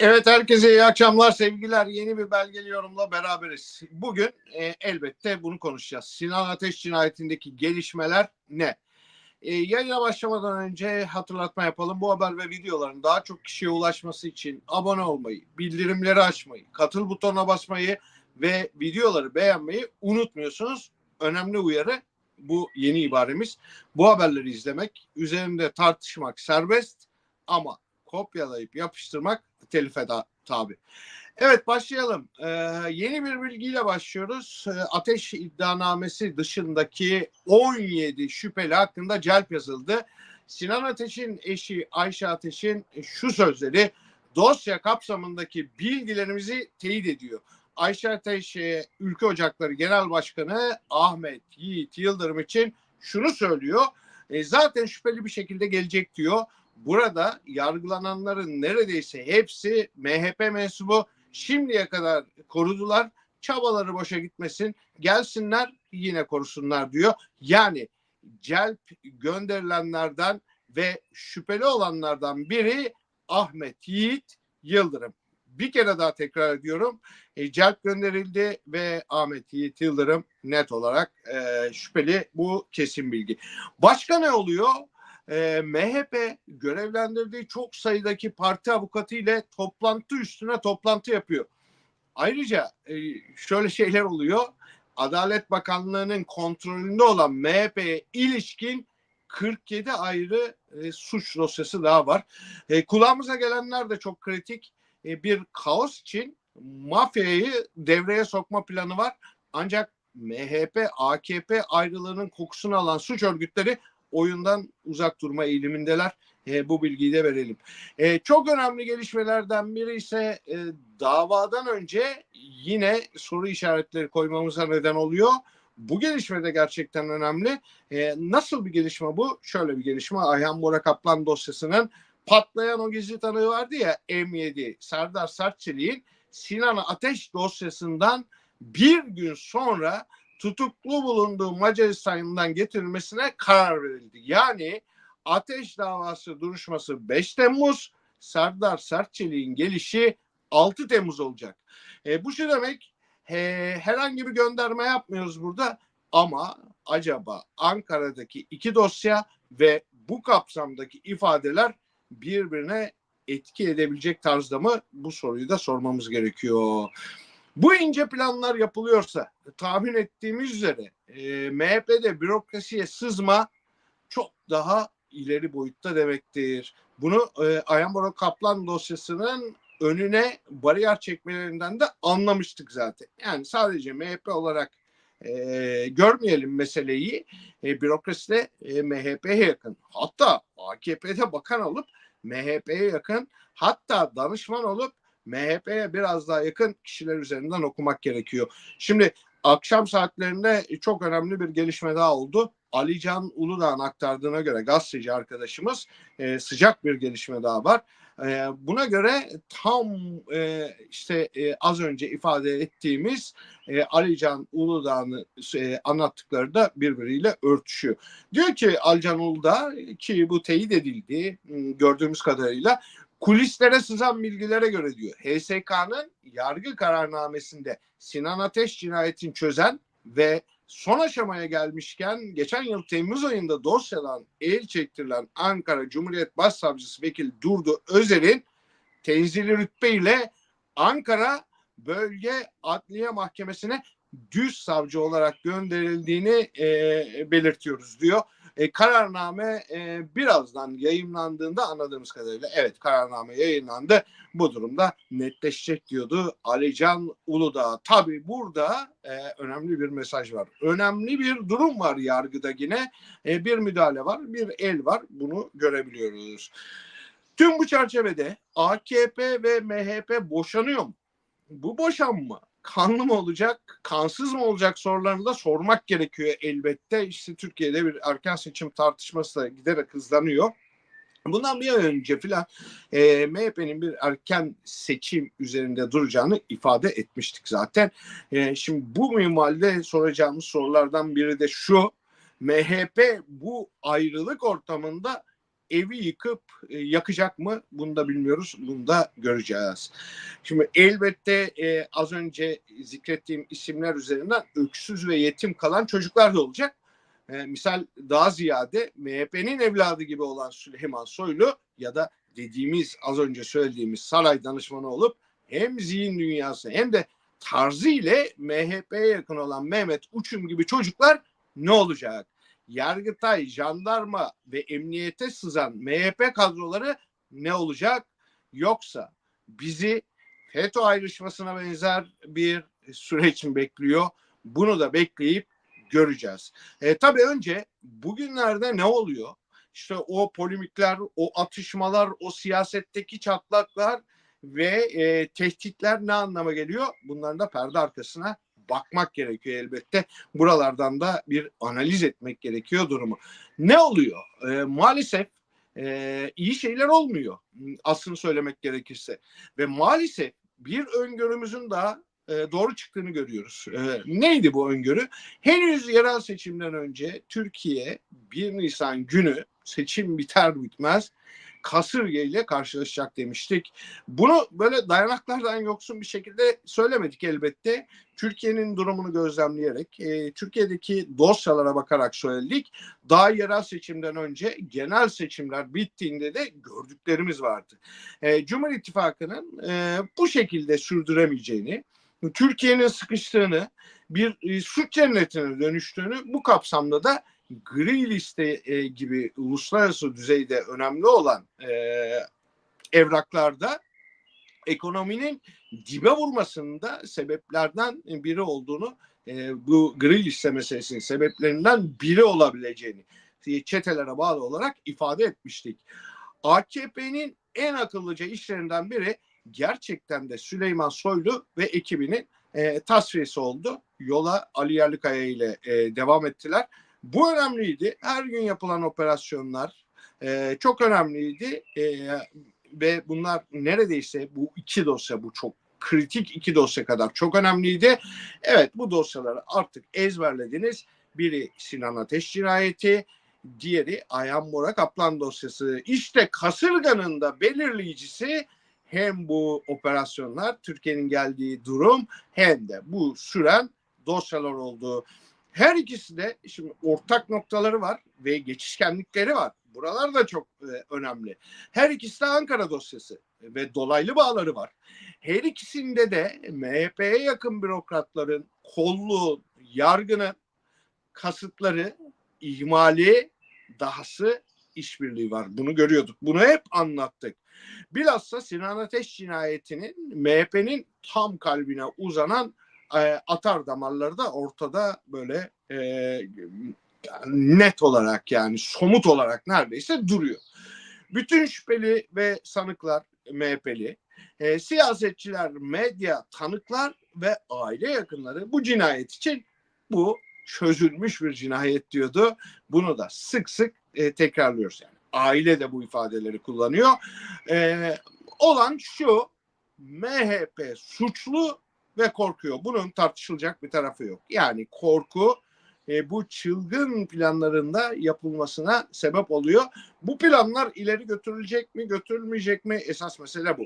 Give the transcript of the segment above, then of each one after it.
Evet herkese iyi akşamlar sevgiler. Yeni bir belgeli yorumla beraberiz. Bugün e, elbette bunu konuşacağız. Sinan Ateş cinayetindeki gelişmeler ne? E, yayına başlamadan önce hatırlatma yapalım. Bu haber ve videoların daha çok kişiye ulaşması için abone olmayı, bildirimleri açmayı, katıl butonuna basmayı ve videoları beğenmeyi unutmuyorsunuz. Önemli uyarı bu yeni ibaremiz. Bu haberleri izlemek, üzerinde tartışmak serbest ama kopyalayıp yapıştırmak telife tabi. Evet başlayalım. Ee, yeni bir bilgiyle başlıyoruz. Ee, ateş iddianamesi dışındaki 17 şüpheli hakkında celp yazıldı. Sinan Ateş'in eşi Ayşe Ateş'in şu sözleri dosya kapsamındaki bilgilerimizi teyit ediyor. Ayşe Ateş e, Ülke Ocakları Genel Başkanı Ahmet Yiğit Yıldırım için şunu söylüyor. E, zaten şüpheli bir şekilde gelecek diyor. Burada yargılananların neredeyse hepsi MHP mensubu. Şimdiye kadar korudular. Çabaları boşa gitmesin. Gelsinler yine korusunlar diyor. Yani celp gönderilenlerden ve şüpheli olanlardan biri Ahmet Yiğit Yıldırım. Bir kere daha tekrar ediyorum. E, celp gönderildi ve Ahmet Yiğit Yıldırım net olarak e, şüpheli. Bu kesin bilgi. Başka ne oluyor? E, MHP görevlendirdiği çok sayıdaki parti avukatı ile toplantı üstüne toplantı yapıyor. Ayrıca e, şöyle şeyler oluyor. Adalet Bakanlığı'nın kontrolünde olan MHP'ye ilişkin 47 ayrı e, suç dosyası daha var. E, kulağımıza gelenler de çok kritik. E, bir kaos için mafyayı devreye sokma planı var. Ancak MHP, AKP ayrılığının kokusunu alan suç örgütleri oyundan uzak durma eğilimindeler. E, bu bilgiyi de verelim. E, çok önemli gelişmelerden biri ise e, davadan önce yine soru işaretleri koymamıza neden oluyor. Bu gelişme de gerçekten önemli. E, nasıl bir gelişme bu? Şöyle bir gelişme. Ayhan Bora Kaplan dosyasının patlayan o gizli tanığı vardı ya M7 Serdar Sertçelik'in Sinan Ateş dosyasından bir gün sonra tutuklu bulunduğu Macaristan'dan getirilmesine karar verildi. Yani ateş davası duruşması 5 Temmuz, Serdar Sertçelik'in gelişi 6 Temmuz olacak. E, bu şu demek e, herhangi bir gönderme yapmıyoruz burada ama acaba Ankara'daki iki dosya ve bu kapsamdaki ifadeler birbirine etki edebilecek tarzda mı? Bu soruyu da sormamız gerekiyor. Bu ince planlar yapılıyorsa tahmin ettiğimiz üzere e, MHP'de bürokrasiye sızma çok daha ileri boyutta demektir. Bunu e, Ayhan Kaplan dosyasının önüne bariyer çekmelerinden de anlamıştık zaten. Yani sadece MHP olarak e, görmeyelim meseleyi. E, bürokrasi de e, MHP'ye yakın. Hatta AKP'de bakan olup MHP'ye yakın hatta danışman olup MHP'ye biraz daha yakın kişiler üzerinden okumak gerekiyor. Şimdi akşam saatlerinde çok önemli bir gelişme daha oldu. Alican Uludağ'ın aktardığına göre gazeteci arkadaşımız e, sıcak bir gelişme daha var. E, buna göre tam e, işte e, az önce ifade ettiğimiz e, Alican Uludağ'ın e, anlattıkları da birbiriyle örtüşüyor. Diyor ki Alican Uludağ ki bu teyit edildi gördüğümüz kadarıyla Kulislere sızan bilgilere göre diyor HSK'nın yargı kararnamesinde Sinan Ateş cinayetini çözen ve son aşamaya gelmişken geçen yıl Temmuz ayında dosyadan el çektirilen Ankara Cumhuriyet Başsavcısı Vekil Durdu Özer'in tenzili rütbe ile Ankara Bölge Adliye Mahkemesi'ne düz savcı olarak gönderildiğini e, belirtiyoruz diyor. E, kararname e, birazdan yayınlandığında anladığımız kadarıyla evet kararname yayınlandı. Bu durumda netleşecek diyordu Alican Uludağ. Tabi burada e, önemli bir mesaj var. Önemli bir durum var yargıda yine. E, bir müdahale var, bir el var. Bunu görebiliyoruz. Tüm bu çerçevede AKP ve MHP boşanıyor mu? Bu boşanma kanlı mı olacak, kansız mı olacak sorularını da sormak gerekiyor elbette. İşte Türkiye'de bir erken seçim tartışması da giderek hızlanıyor. Bundan bir ay önce filan e, MHP'nin bir erken seçim üzerinde duracağını ifade etmiştik zaten. E, şimdi bu minvalde soracağımız sorulardan biri de şu. MHP bu ayrılık ortamında evi yıkıp e, yakacak mı? Bunu da bilmiyoruz. Bunu da göreceğiz. Şimdi elbette e, az önce zikrettiğim isimler üzerinden öksüz ve yetim kalan çocuklar da olacak. E, misal daha ziyade MHP'nin evladı gibi olan Süleyman Soylu ya da dediğimiz az önce söylediğimiz saray danışmanı olup hem zihin dünyası hem de tarzı ile MHP'ye yakın olan Mehmet Uçum gibi çocuklar ne olacak? Yargıtay, jandarma ve emniyete sızan MHP kadroları ne olacak? Yoksa bizi FETÖ ayrışmasına benzer bir süreç mi bekliyor? Bunu da bekleyip göreceğiz. E, tabii önce bugünlerde ne oluyor? İşte o polemikler, o atışmalar, o siyasetteki çatlaklar ve e, tehditler ne anlama geliyor? Bunların da perde arkasına bakmak gerekiyor elbette. Buralardan da bir analiz etmek gerekiyor durumu. Ne oluyor? E, maalesef e, iyi şeyler olmuyor. Aslını söylemek gerekirse. Ve maalesef bir öngörümüzün daha e, doğru çıktığını görüyoruz. E, neydi bu öngörü? Henüz yerel seçimden önce Türkiye 1 Nisan günü seçim biter bitmez kasırga ile karşılaşacak demiştik. Bunu böyle dayanaklardan yoksun bir şekilde söylemedik elbette. Türkiye'nin durumunu gözlemleyerek, e, Türkiye'deki dosyalara bakarak söyledik. Daha yerel seçimden önce genel seçimler bittiğinde de gördüklerimiz vardı. E, Cumhur İttifakı'nın e, bu şekilde sürdüremeyeceğini, Türkiye'nin sıkıştığını, bir e, suç cennetine dönüştüğünü bu kapsamda da gri liste e, gibi uluslararası düzeyde önemli olan e, evraklarda ekonominin dibe vurmasında sebeplerden biri olduğunu e, bu gri liste meselesinin sebeplerinden biri olabileceğini e, çetelere bağlı olarak ifade etmiştik. AKP'nin en akıllıca işlerinden biri gerçekten de Süleyman Soylu ve ekibinin e, tasfiyesi oldu. Yola Ali Yerlikaya ile e, devam ettiler. Bu önemliydi. Her gün yapılan operasyonlar e, çok önemliydi e, ve bunlar neredeyse bu iki dosya bu çok kritik iki dosya kadar çok önemliydi. Evet bu dosyaları artık ezberlediniz. Biri Sinan Ateş cinayeti, diğeri Ayhan Bora Kaplan dosyası. İşte kasırganın da belirleyicisi hem bu operasyonlar Türkiye'nin geldiği durum hem de bu süren dosyalar olduğu. Her ikisi de şimdi ortak noktaları var ve geçişkenlikleri var. Buralar da çok e, önemli. Her ikisi de Ankara dosyası ve dolaylı bağları var. Her ikisinde de MHP'ye yakın bürokratların kollu, yargının kasıtları, ihmali, dahası işbirliği var. Bunu görüyorduk. Bunu hep anlattık. Bilhassa Sinan Ateş cinayetinin MHP'nin tam kalbine uzanan atar damarları da ortada böyle e, net olarak yani somut olarak neredeyse duruyor. Bütün şüpheli ve sanıklar MHP'li, e, siyasetçiler, medya, tanıklar ve aile yakınları bu cinayet için bu çözülmüş bir cinayet diyordu. Bunu da sık sık e, tekrarlıyoruz yani. Aile de bu ifadeleri kullanıyor. E, olan şu MHP suçlu ve korkuyor. Bunun tartışılacak bir tarafı yok. Yani korku e, bu çılgın planlarında yapılmasına sebep oluyor. Bu planlar ileri götürülecek mi, götürülmeyecek mi? Esas mesele bu.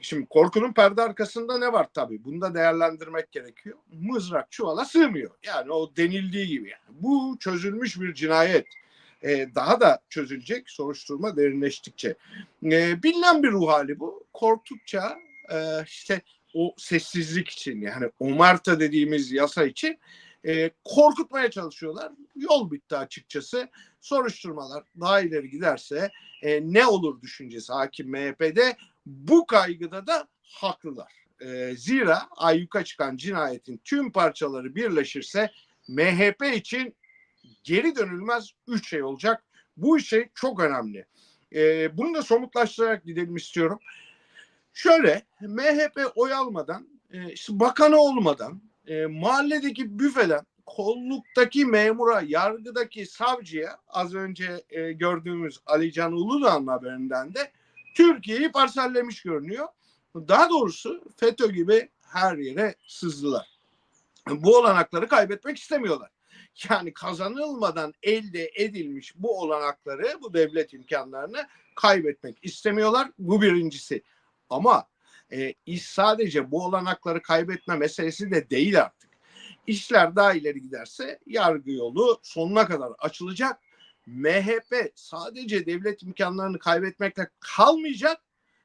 Şimdi korkunun perde arkasında ne var tabii? Bunu da değerlendirmek gerekiyor. Mızrak çuvala sığmıyor. Yani o denildiği gibi. Yani. Bu çözülmüş bir cinayet. Ee, daha da çözülecek soruşturma derinleştikçe. Ee, bilinen bir ruh hali bu. Korktukça e, işte o sessizlik için yani omerta dediğimiz yasa için e, korkutmaya çalışıyorlar. Yol bitti açıkçası. Soruşturmalar daha ileri giderse e, ne olur düşüncesi hakim MHP'de. Bu kaygıda da haklılar. E, zira ayyuka çıkan cinayetin tüm parçaları birleşirse MHP için geri dönülmez üç şey olacak. Bu şey çok önemli. E, bunu da somutlaştırarak gidelim istiyorum. Şöyle MHP oy almadan, e, işte bakanı olmadan, e, mahalledeki büfeden, kolluktaki memura, yargıdaki savcıya az önce e, gördüğümüz Ali Can Uludağ'ın haberinden de Türkiye'yi parsellemiş görünüyor. Daha doğrusu FETÖ gibi her yere sızdılar. Bu olanakları kaybetmek istemiyorlar. Yani kazanılmadan elde edilmiş bu olanakları, bu devlet imkanlarını kaybetmek istemiyorlar. Bu birincisi. Ama e, iş sadece bu olanakları kaybetme meselesi de değil artık. İşler daha ileri giderse yargı yolu sonuna kadar açılacak. MHP sadece devlet imkanlarını kaybetmekle kalmayacak,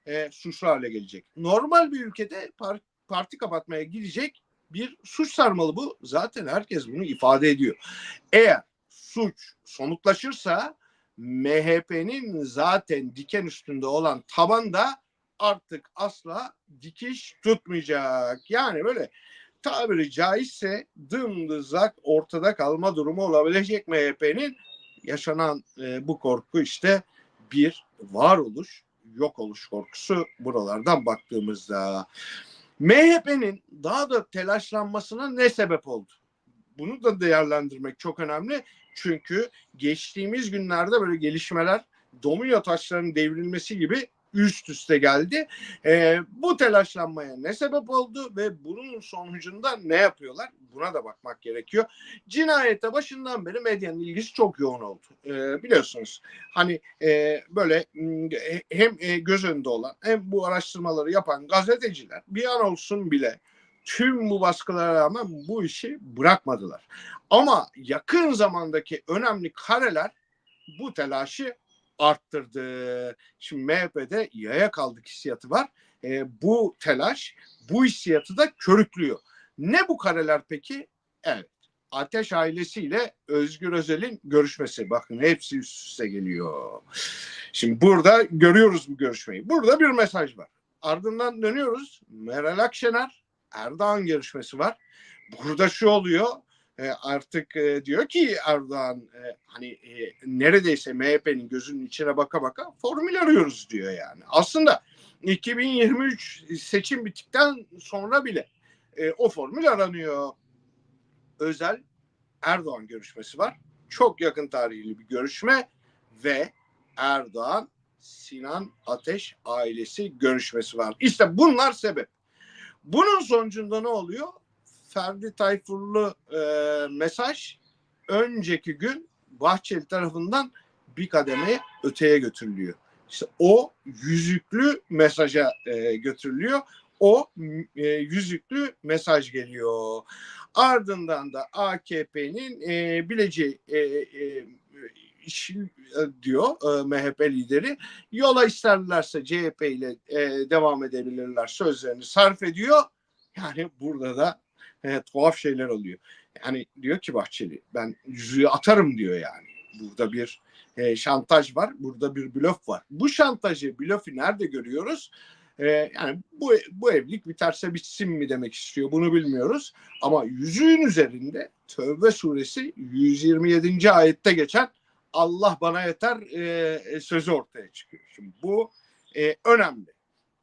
e, suçlu hale gelecek. Normal bir ülkede par- parti kapatmaya gidecek bir suç sarmalı bu. Zaten herkes bunu ifade ediyor. Eğer suç somutlaşırsa MHP'nin zaten diken üstünde olan tabanda artık asla dikiş tutmayacak. Yani böyle tabiri caizse dımdızak ortada kalma durumu olabilecek MHP'nin yaşanan e, bu korku işte bir varoluş, yok oluş korkusu buralardan baktığımızda. MHP'nin daha da telaşlanmasına ne sebep oldu? Bunu da değerlendirmek çok önemli. Çünkü geçtiğimiz günlerde böyle gelişmeler domino taşlarının devrilmesi gibi üst üste geldi. Ee, bu telaşlanmaya ne sebep oldu ve bunun sonucunda ne yapıyorlar? Buna da bakmak gerekiyor. Cinayete başından beri medyanın ilgisi çok yoğun oldu. Ee, biliyorsunuz hani e, böyle m, hem e, göz önünde olan hem bu araştırmaları yapan gazeteciler bir an olsun bile tüm bu baskılara rağmen bu işi bırakmadılar. Ama yakın zamandaki önemli kareler bu telaşı arttırdı. Şimdi MHP'de yaya kaldık hissiyatı var. E, bu telaş bu hissiyatı da körüklüyor. Ne bu kareler peki? Evet. Ateş ailesiyle Özgür Özel'in görüşmesi. Bakın hepsi üst üste geliyor. Şimdi burada görüyoruz bu görüşmeyi. Burada bir mesaj var. Ardından dönüyoruz. Meral Akşener Erdoğan görüşmesi var. Burada şu oluyor e, artık e, diyor ki Erdoğan e, hani neredeyse MHP'nin gözünün içine baka baka formül arıyoruz diyor yani. Aslında 2023 seçim bittikten sonra bile o formül aranıyor. Özel Erdoğan görüşmesi var. Çok yakın tarihli bir görüşme ve Erdoğan Sinan Ateş ailesi görüşmesi var. İşte bunlar sebep. Bunun sonucunda ne oluyor? Ferdi Tayfurlu e, mesaj önceki gün Bahçeli tarafından bir kademe öteye götürülüyor. İşte o yüzüklü mesaja e, götürülüyor. O e, yüzüklü mesaj geliyor. Ardından da AKP'nin e, bileceği e, e, e, diyor e, MHP lideri. Yola isterlerse CHP ile e, devam edebilirler sözlerini sarf ediyor. Yani burada da e, tuhaf şeyler oluyor. Yani diyor ki Bahçeli ben yüzüğü atarım diyor yani. Burada bir e, şantaj var, burada bir blöf var. Bu şantajı, blöfü nerede görüyoruz? E, yani bu, bu evlilik biterse bitsin mi demek istiyor bunu bilmiyoruz. Ama yüzüğün üzerinde Tövbe suresi 127. ayette geçen Allah bana yeter e, sözü ortaya çıkıyor. Şimdi bu e, önemli.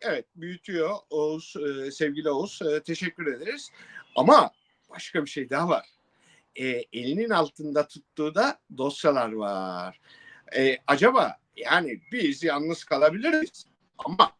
Evet büyütüyor Oğuz, e, sevgili Oğuz. E, teşekkür ederiz. Ama başka bir şey daha var. E, elinin altında tuttuğu da dosyalar var. E, acaba yani biz yalnız kalabiliriz ama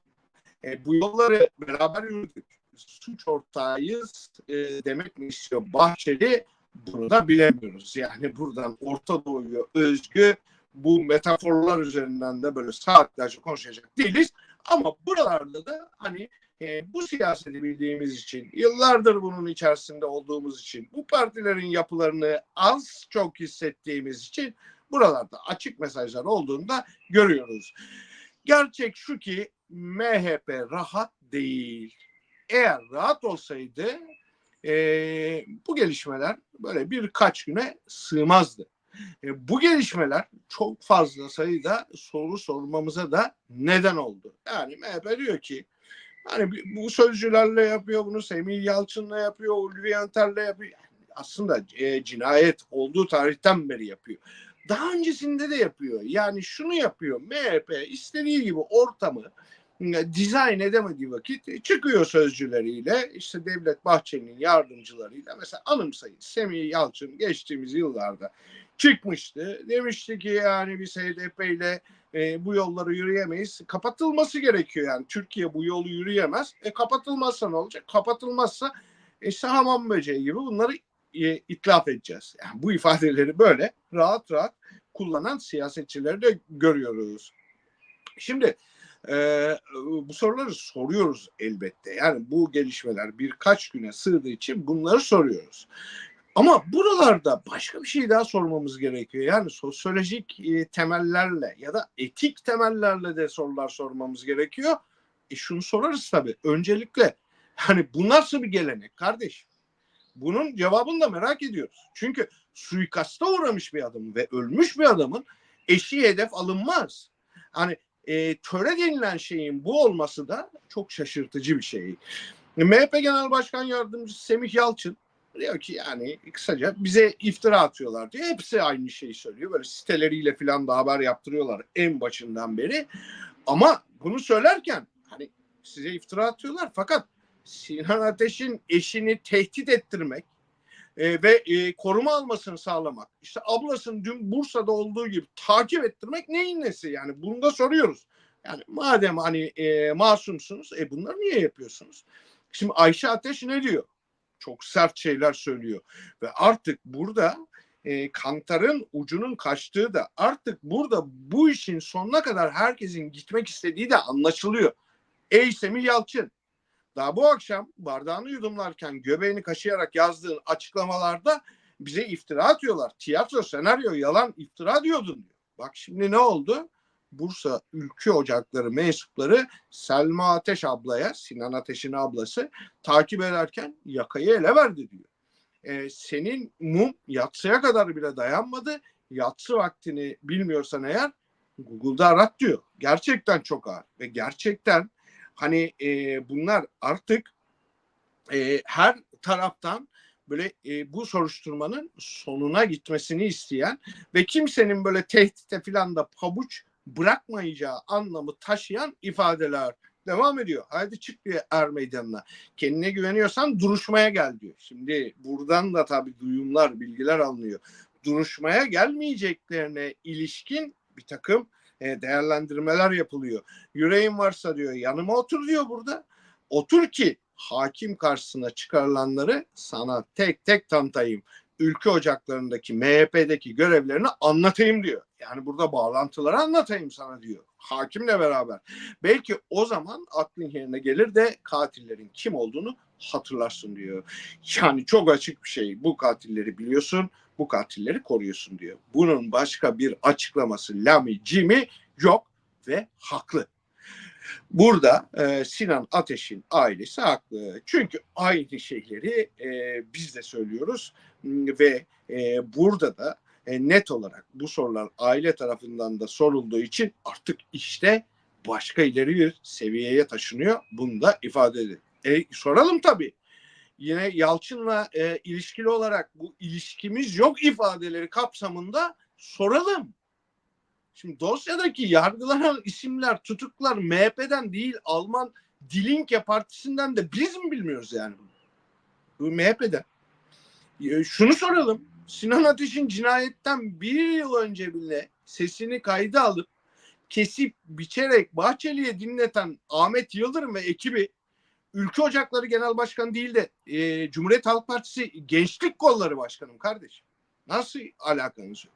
e, bu yolları beraber yürüdük. Suç ortağıyız e, demek mi istiyor Bahçeli? Bunu da bilemiyoruz. Yani buradan Orta Doğu'ya özgü bu metaforlar üzerinden de böyle saatlerce konuşacak değiliz. Ama buralarda da hani e, bu siyaseti bildiğimiz için, yıllardır bunun içerisinde olduğumuz için, bu partilerin yapılarını az çok hissettiğimiz için buralarda açık mesajlar olduğunda görüyoruz. Gerçek şu ki MHP rahat değil. Eğer rahat olsaydı e, bu gelişmeler böyle birkaç güne sığmazdı. E, bu gelişmeler çok fazla sayıda soru sormamıza da neden oldu. Yani MHP diyor ki hani bu sözcülerle yapıyor bunu Semih Yalçın'la yapıyor, Ulvi Yanter'le yapıyor. Yani aslında e, cinayet olduğu tarihten beri yapıyor. Daha öncesinde de yapıyor. Yani şunu yapıyor. MHP istediği gibi ortamı dizayn edemediği vakit çıkıyor sözcüleriyle işte Devlet Bahçeli'nin yardımcılarıyla mesela anımsayın Semih Yalçın geçtiğimiz yıllarda çıkmıştı. Demişti ki yani biz HDP ile e, bu yolları yürüyemeyiz. Kapatılması gerekiyor yani. Türkiye bu yolu yürüyemez. E kapatılmazsa ne olacak? Kapatılmazsa işte hamam böceği gibi bunları e, itlaf edeceğiz. Yani bu ifadeleri böyle rahat rahat kullanan siyasetçileri de görüyoruz. Şimdi e, bu soruları soruyoruz elbette. Yani bu gelişmeler birkaç güne sığdığı için bunları soruyoruz. Ama buralarda başka bir şey daha sormamız gerekiyor. Yani sosyolojik e, temellerle ya da etik temellerle de sorular sormamız gerekiyor. E şunu sorarız tabii. Öncelikle hani bu nasıl bir gelenek kardeş? Bunun cevabını da merak ediyoruz. Çünkü suikasta uğramış bir adam ve ölmüş bir adamın eşi hedef alınmaz. Hani e, töre denilen şeyin bu olması da çok şaşırtıcı bir şey. MHP Genel Başkan Yardımcısı Semih Yalçın diyor ki yani kısaca bize iftira atıyorlar diyor. Hepsi aynı şeyi söylüyor. Böyle siteleriyle falan da haber yaptırıyorlar en başından beri. Ama bunu söylerken hani size iftira atıyorlar fakat Sinan Ateş'in eşini tehdit ettirmek e, ve e, koruma almasını sağlamak. İşte ablasının dün Bursa'da olduğu gibi takip ettirmek neyin nesi yani bunu da soruyoruz. Yani madem hani e, masumsunuz e bunları niye yapıyorsunuz? Şimdi Ayşe Ateş ne diyor? Çok sert şeyler söylüyor ve artık burada e, kantarın ucunun kaçtığı da artık burada bu işin sonuna kadar herkesin gitmek istediği de anlaşılıyor. Ey Semih Yalçın daha bu akşam bardağını yudumlarken göbeğini kaşıyarak yazdığın açıklamalarda bize iftira atıyorlar. Tiyatro, senaryo, yalan iftira diyordun diyor. Bak şimdi ne oldu? Bursa Ülkü Ocakları mensupları Selma Ateş ablaya, Sinan Ateş'in ablası takip ederken yakayı ele verdi diyor. Ee, senin mum yatsıya kadar bile dayanmadı. Yatsı vaktini bilmiyorsan eğer Google'da arat diyor. Gerçekten çok ağır ve gerçekten hani e, bunlar artık e, her taraftan böyle e, bu soruşturmanın sonuna gitmesini isteyen ve kimsenin böyle tehdite filan da pabuç bırakmayacağı anlamı taşıyan ifadeler devam ediyor. Haydi çık diye er meydanına. Kendine güveniyorsan duruşmaya gel diyor. Şimdi buradan da tabii duyumlar, bilgiler alınıyor. Duruşmaya gelmeyeceklerine ilişkin bir takım e, değerlendirmeler yapılıyor. Yüreğin varsa diyor yanıma otur diyor burada. Otur ki hakim karşısına çıkarılanları sana tek tek tanıtayım. Ülke ocaklarındaki MHP'deki görevlerini anlatayım diyor. Yani burada bağlantıları anlatayım sana diyor. Hakimle beraber. Belki o zaman aklın yerine gelir de katillerin kim olduğunu hatırlarsın diyor. Yani çok açık bir şey. Bu katilleri biliyorsun, bu katilleri koruyorsun diyor. Bunun başka bir açıklaması lami cimi yok ve haklı. Burada e, Sinan Ateş'in ailesi haklı. Çünkü aynı şeyleri e, biz de söylüyoruz ve e, burada da e, net olarak bu sorular aile tarafından da sorulduğu için artık işte başka ileri bir seviyeye taşınıyor. Bunu da ifade edin. E, soralım tabii. Yine Yalçın'la e, ilişkili olarak bu ilişkimiz yok ifadeleri kapsamında soralım. Şimdi dosyadaki yargılanan isimler, tutuklar MHP'den değil Alman Dilinke Partisi'nden de biz mi bilmiyoruz yani bunu? Bu MHP'den. E, şunu soralım. Sinan Ateş'in cinayetten bir yıl önce bile sesini kayda alıp kesip biçerek Bahçeli'ye dinleten Ahmet Yıldırım ve ekibi Ülke Ocakları Genel Başkanı değil de e, Cumhuriyet Halk Partisi Gençlik Kolları Başkanım kardeşim. Nasıl alakanız yok?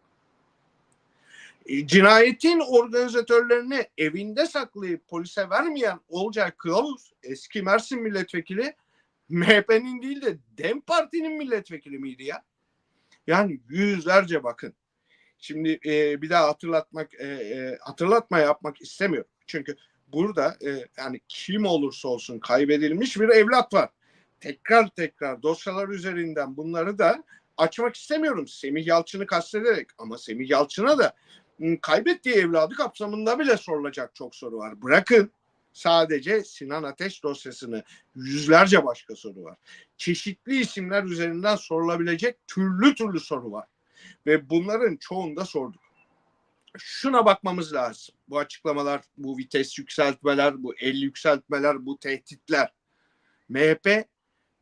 E, cinayetin organizatörlerini evinde saklayıp polise vermeyen Olcay Kılavuz eski Mersin milletvekili MHP'nin değil de DEM Parti'nin milletvekili miydi ya? Yani yüzlerce bakın. Şimdi e, bir daha hatırlatmak e, e, hatırlatma yapmak istemiyorum. Çünkü burada e, yani kim olursa olsun kaybedilmiş bir evlat var. Tekrar tekrar dosyalar üzerinden bunları da açmak istemiyorum. Semih Yalçın'ı kastederek ama Semih Yalçın'a da kaybettiği evladı kapsamında bile sorulacak çok soru var. Bırakın sadece Sinan Ateş dosyasını yüzlerce başka soru var. Çeşitli isimler üzerinden sorulabilecek türlü türlü soru var. Ve bunların çoğunu da sorduk. Şuna bakmamız lazım. Bu açıklamalar, bu vites yükseltmeler, bu el yükseltmeler, bu tehditler. MHP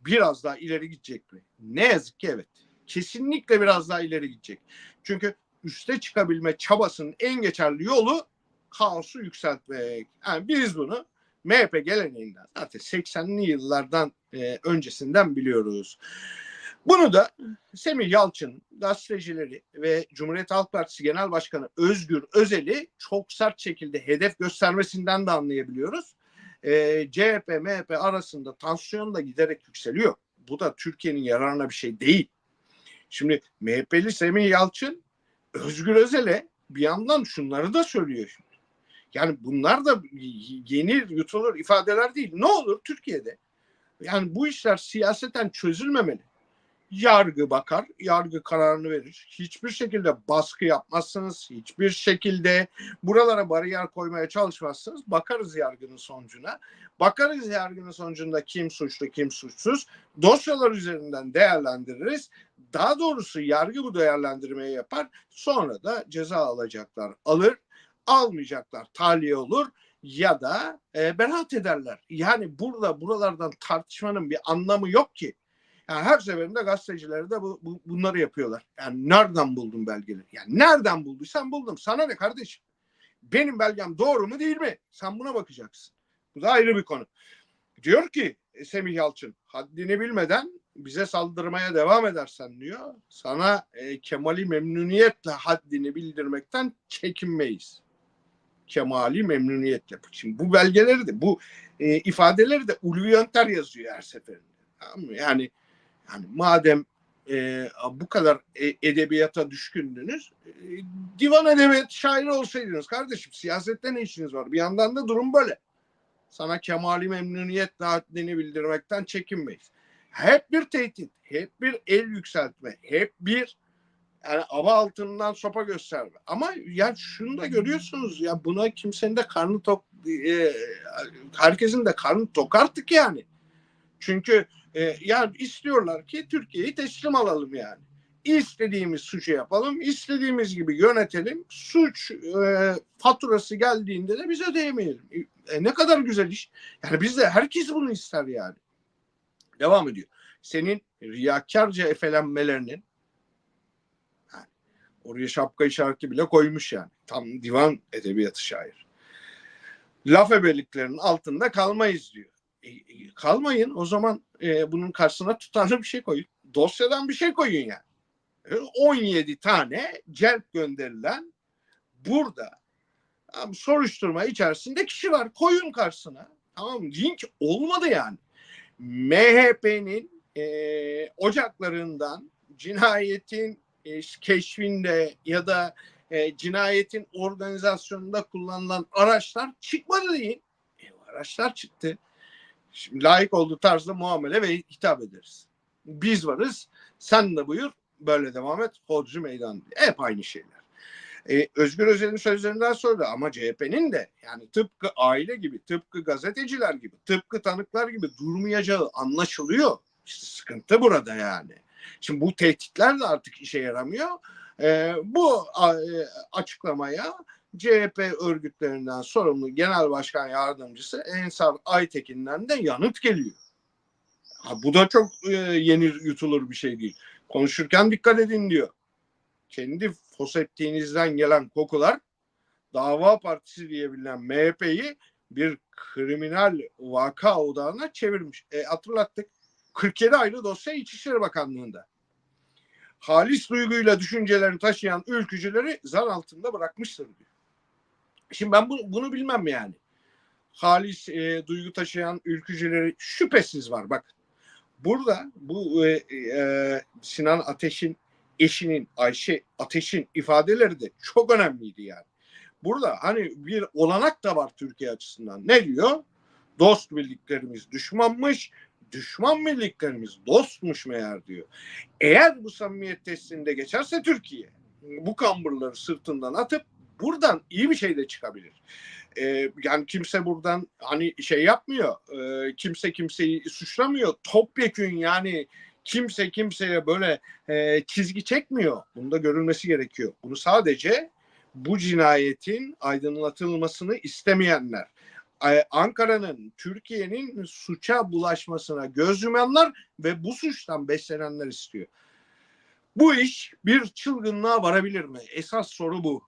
biraz daha ileri gidecek mi? Ne yazık ki evet. Kesinlikle biraz daha ileri gidecek. Çünkü üste çıkabilme çabasının en geçerli yolu kaosu yükseltmek. Yani biz bunu MHP geleneğinden zaten 80'li yıllardan e, öncesinden biliyoruz. Bunu da Semih Yalçın, gazetecileri ve Cumhuriyet Halk Partisi Genel Başkanı Özgür Özel'i çok sert şekilde hedef göstermesinden de anlayabiliyoruz. Ee, CHP, MHP arasında tansiyon da giderek yükseliyor. Bu da Türkiye'nin yararına bir şey değil. Şimdi MHP'li Semih Yalçın Özgür Özel'e bir yandan şunları da söylüyor. Şimdi. Yani bunlar da yenir, yutulur ifadeler değil. Ne olur Türkiye'de? Yani bu işler siyaseten çözülmemeli yargı bakar, yargı kararını verir. Hiçbir şekilde baskı yapmazsınız, hiçbir şekilde buralara bariyer koymaya çalışmazsınız. Bakarız yargının sonucuna. Bakarız yargının sonucunda kim suçlu, kim suçsuz. Dosyalar üzerinden değerlendiririz. Daha doğrusu yargı bu değerlendirmeyi yapar. Sonra da ceza alacaklar alır, almayacaklar tahliye olur ya da e, beraat ederler. Yani burada buralardan tartışmanın bir anlamı yok ki. Yani her seferinde gazeteciler de bu, bu, bunları yapıyorlar. Yani nereden buldun belgeleri? Yani nereden bulduysan buldum. Sana ne kardeşim? Benim belgem doğru mu değil mi? Sen buna bakacaksın. Bu da ayrı bir konu. Diyor ki e, Semih Yalçın haddini bilmeden bize saldırmaya devam edersen diyor sana e, Kemal'i memnuniyetle haddini bildirmekten çekinmeyiz. Kemali memnuniyetle. Şimdi bu belgeleri de bu e, ifadeleri de Ulvi Yönter yazıyor her seferinde. Tamam mı? Yani yani madem e, bu kadar e, edebiyata düşkündünüz, e, divan edebiyat şairi olsaydınız kardeşim siyasette ne işiniz var? Bir yandan da durum böyle. Sana kemali memnuniyetle haddini bildirmekten çekinmeyiz. Hep bir tehdit, hep bir el yükseltme, hep bir yani ava altından sopa gösterme. Ama yani şunu da görüyorsunuz ya buna kimsenin de karnı tok, e, herkesin de karnı tok artık yani. Çünkü e, yani istiyorlar ki Türkiye'yi teslim alalım yani. İstediğimiz suçu yapalım, istediğimiz gibi yönetelim. Suç e, faturası geldiğinde de biz ödeyemeyelim. E, ne kadar güzel iş. Yani biz de herkes bunu ister yani. Devam ediyor. Senin riyakarca efelenmelerinin yani oraya şapka işareti bile koymuş yani. Tam divan edebiyatı şair. Laf ebeliklerinin altında kalmayız diyor. E, e, kalmayın o zaman e, bunun karşısına tutarlı bir şey koyun. Dosyadan bir şey koyun yani. E, 17 tane celp gönderilen burada soruşturma içerisinde kişi var. Koyun karşısına. Tamam? Link olmadı yani. MHP'nin e, ocaklarından cinayetin e, keşfinde ya da e, cinayetin organizasyonunda kullanılan araçlar çıkmadı deyin. E, araçlar çıktı. Şimdi layık olduğu tarzda muamele ve hitap ederiz. Biz varız, sen de buyur, böyle devam et, hodcu meydan. Hep aynı şeyler. Ee, Özgür Özel'in sözlerinden sonra ama CHP'nin de yani tıpkı aile gibi, tıpkı gazeteciler gibi, tıpkı tanıklar gibi durmayacağı anlaşılıyor. İşte sıkıntı burada yani. Şimdi bu tehditler de artık işe yaramıyor. Ee, bu e, açıklamaya CHP örgütlerinden sorumlu Genel Başkan Yardımcısı Ensar Aytekin'den de yanıt geliyor. Ha, bu da çok e, yenir yutulur bir şey değil. Konuşurken dikkat edin diyor. Kendi foseptiğinizden gelen kokular dava partisi diye MHP'yi bir kriminal vaka odağına çevirmiş. E, hatırlattık. 47 ayrı dosya İçişleri Bakanlığı'nda. Halis duyguyla düşüncelerini taşıyan ülkücüleri zar altında bırakmıştır diyor. Şimdi ben bu, bunu bilmem yani. Halis e, duygu taşıyan ülkücüleri şüphesiz var. Bak burada bu e, e, Sinan Ateş'in eşinin Ayşe Ateş'in ifadeleri de çok önemliydi yani. Burada hani bir olanak da var Türkiye açısından. Ne diyor? Dost bildiklerimiz düşmanmış, düşman bildiklerimiz dostmuş meğer diyor. Eğer bu samimiyet testinde geçerse Türkiye bu kamburları sırtından atıp buradan iyi bir şey de çıkabilir. Ee, yani kimse buradan hani şey yapmıyor. E, kimse kimseyi suçlamıyor. Topyekün yani kimse kimseye böyle e, çizgi çekmiyor. Bunu da görülmesi gerekiyor. Bunu sadece bu cinayetin aydınlatılmasını istemeyenler, Ankara'nın, Türkiye'nin suça bulaşmasına göz yumanlar ve bu suçtan beslenenler istiyor. Bu iş bir çılgınlığa varabilir mi? Esas soru bu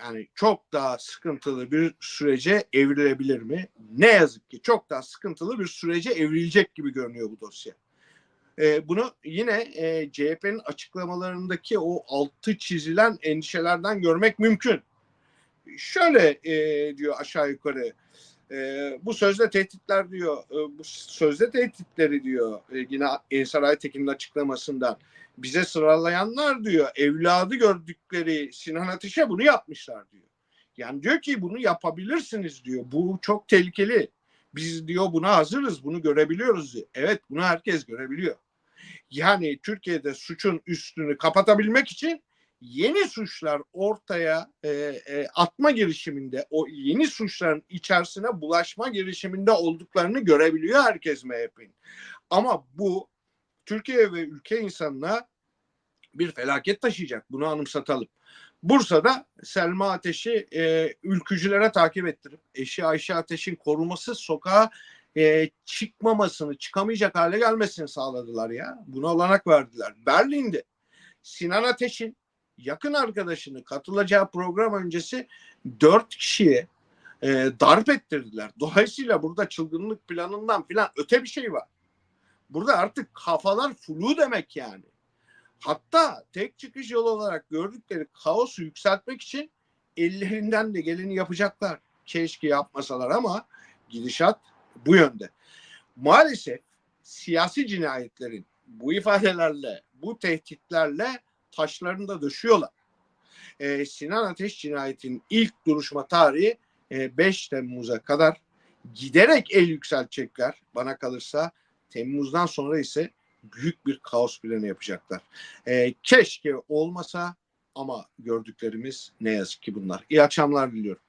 yani çok daha sıkıntılı bir sürece evrilebilir mi? Ne yazık ki çok daha sıkıntılı bir sürece evrilecek gibi görünüyor bu dosya. E, bunu yine e, CHP'nin açıklamalarındaki o altı çizilen endişelerden görmek mümkün. Şöyle e, diyor aşağı yukarı e, bu sözde tehditler diyor e, bu sözde tehditleri diyor e, yine Ensar Aytekin'in açıklamasından bize sıralayanlar diyor evladı gördükleri Sinan Ateş'e bunu yapmışlar diyor. Yani diyor ki bunu yapabilirsiniz diyor. Bu çok tehlikeli. Biz diyor buna hazırız. Bunu görebiliyoruz diyor. Evet bunu herkes görebiliyor. Yani Türkiye'de suçun üstünü kapatabilmek için yeni suçlar ortaya e, e, atma girişiminde o yeni suçların içerisine bulaşma girişiminde olduklarını görebiliyor herkes MHP'nin. Ama bu Türkiye ve ülke insanına bir felaket taşıyacak. Bunu anımsatalım. Bursa'da Selma Ateş'i e, ülkücülere takip ettirip eşi Ayşe Ateş'in korumasız sokağa e, çıkmamasını, çıkamayacak hale gelmesini sağladılar ya. Buna olanak verdiler. Berlin'de Sinan Ateş'in yakın arkadaşını katılacağı program öncesi dört kişiye e, darp ettirdiler. Dolayısıyla burada çılgınlık planından filan öte bir şey var. Burada artık kafalar flu demek yani. Hatta tek çıkış yolu olarak gördükleri kaosu yükseltmek için ellerinden de geleni yapacaklar. Keşke yapmasalar ama gidişat bu yönde. Maalesef siyasi cinayetlerin bu ifadelerle, bu tehditlerle taşlarını da döşüyorlar. Ee, Sinan Ateş cinayetinin ilk duruşma tarihi e, 5 Temmuz'a kadar giderek el yükseltecekler bana kalırsa. Temmuz'dan sonra ise büyük bir kaos planı yapacaklar. Ee, keşke olmasa ama gördüklerimiz ne yazık ki bunlar. İyi akşamlar diliyorum.